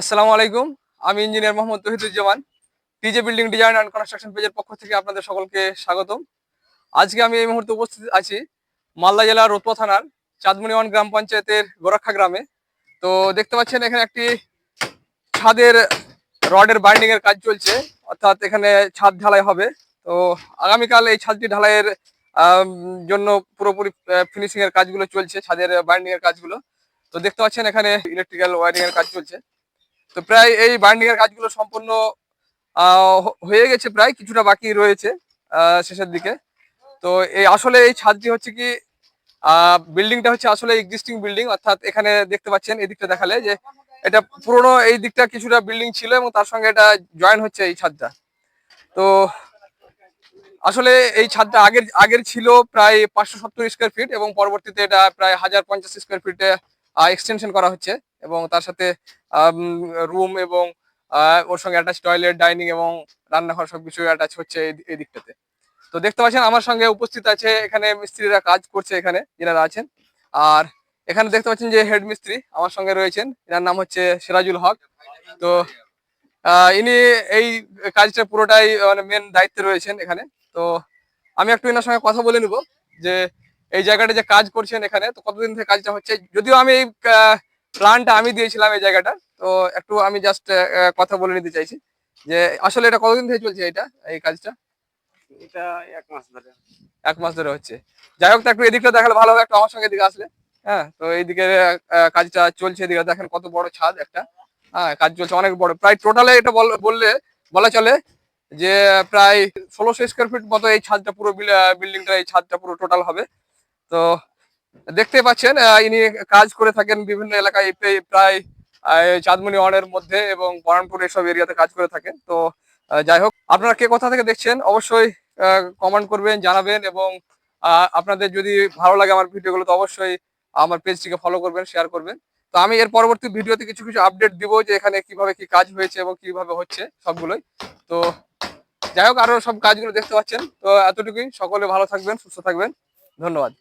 আসসালামু আলাইকুম। আমি engineer Mohammad Tohiduzzaman TJ building design and construction পেজের পক্ষ থেকে আপনাদের সকলকে স্বাগতম। আজকে আমি এই মুহূর্তে উপস্থিত আছি মালদা জেলার রোতপা থানার চাঁদমণিওয়ান গ্রাম পঞ্চায়েতের গোরক্ষা গ্রামে। তো দেখতে পাচ্ছেন এখানে একটি ছাদের রডের বাইন্ডিং এর কাজ চলছে, অর্থাৎ এখানে ছাদ ঢালাই হবে। তো আগামীকাল এই ছাদটি ঢালাইয়ের জন্য পুরোপুরি ফিনিশিং এর কাজগুলো চলছে, ছাদের বাইন্ডিং এর কাজগুলো। তো দেখতে পাচ্ছেন এখানে ইলেকট্রিক্যাল ওয়ারিং এর কাজ চলছে। তো প্রায় এই বাইন্ডিং এর কাজগুলো সম্পূর্ণ হয়ে গেছে প্রায়, কিছুটা বাকি রয়েছে শেষের দিকে। তো এই আসলে এই ছাদটি হচ্ছে কি বিল্ডিংটা হচ্ছে আসলে এক্সিস্টিং বিল্ডিং অর্থাৎ এখানে দেখতে পাচ্ছেন, এই দিকটা দেখালে যে এটা পুরোনো এই দিকটা কিছুটা বিল্ডিং ছিল এবং তার সঙ্গে এটা জয়েন হচ্ছে এই ছাদটা। তো আসলে এই ছাদটা আগের আগের ছিল প্রায় পাঁচশো সত্তর স্কোয়ার ফিট এবং পরবর্তীতে এটা প্রায় হাজার পঞ্চাশ স্কোয়ার ফিটে এক্সটেনশন করা হচ্ছে। এবং তার সাথে রুম এবং ওর সঙ্গে অ্যাটাচ টয়লেট ডাইনিং এবং রান্নাঘর সবকিছু অ্যাটাচ হচ্ছে এই দিকটাতে। তো দেখতে পাচ্ছেন আমার সঙ্গে উপস্থিত আছে এখানে মিস্ত্রিরা কাজ করছে এখানে যারা আছেন। আর এখানে দেখতে পাচ্ছেন যে হেড মিস্ত্রি আমার সঙ্গে রয়েছেন, এনার নাম হচ্ছে সিরাজুল হক। তো ইনি এই কাজটা পুরোটাই মানে মেন দায়িত্বে রয়েছেন এখানে। তো আমি একটু এনার সঙ্গে কথা বলে নিব যে, এই জায়গাটা যে কাজ করছেন এখানে, তো কতদিন থেকে কাজটা হচ্ছে? যদিও আমি এই প্ল্যানটা আমি দিয়েছিলাম এই জায়গাটা। তো একটু আমি জাস্ট কথা বলে নিতে চাইছি যে আসলে এটা কতদিন থেকে চলছে এটা এই কাজটা? এটা এক মাস ধরে। এক মাস ধরে হচ্ছে। যাই হোক একটু এদিকটা দেখালে ভালো হবে একটু আমার সঙ্গে এদিকে আসলে। হ্যাঁ তো এইদিকে কাজটা চলছে এদিকে দেখেন কত বড় ছাদ একটা। হ্যাঁ কাজ চলছে অনেক বড়। প্রায় টোটালে এটা বল- বললে বলা চলে যে প্রায় ষোলোশো স্কোয়ার ফিট মতো এই ছাদটা পুরো বিল্ডিংটা এই ছাদটা পুরো টোটাল হবে। তো দেখতে পাচ্ছেন ইনি কাজ করে থাকেন বিভিন্ন এলাকায় প্রায়- চাঁদমণি ওয়ানের মধ্যে এবং বহরমপুর এসব এরিয়াতে কাজ করে থাকেন। তো যাই হোক, আপনারা কে কোথা থেকে দেখছেন অবশ্যই কমেন্ট করবেন, জানাবেন এবং আপনাদের যদি ভালো লাগে আমার ভিডিওগুলো, তো অবশ্যই আমার পেজটিকে ফলো করবেন শেয়ার করবেন। তো আমি এর পরবর্তী ভিডিওতে কিছু কিছু আপডেট দিব যে এখানে কীভাবে কি কাজ হয়েছে এবং কীভাবে হচ্ছে সবগুলোই। তো, যাই হোক, আরও সব কাজগুলো দেখতে পাচ্ছেন। তো, এতটুকুই। সকলে ভালো থাকবেন, সুস্থ থাকবেন। ধন্যবাদ।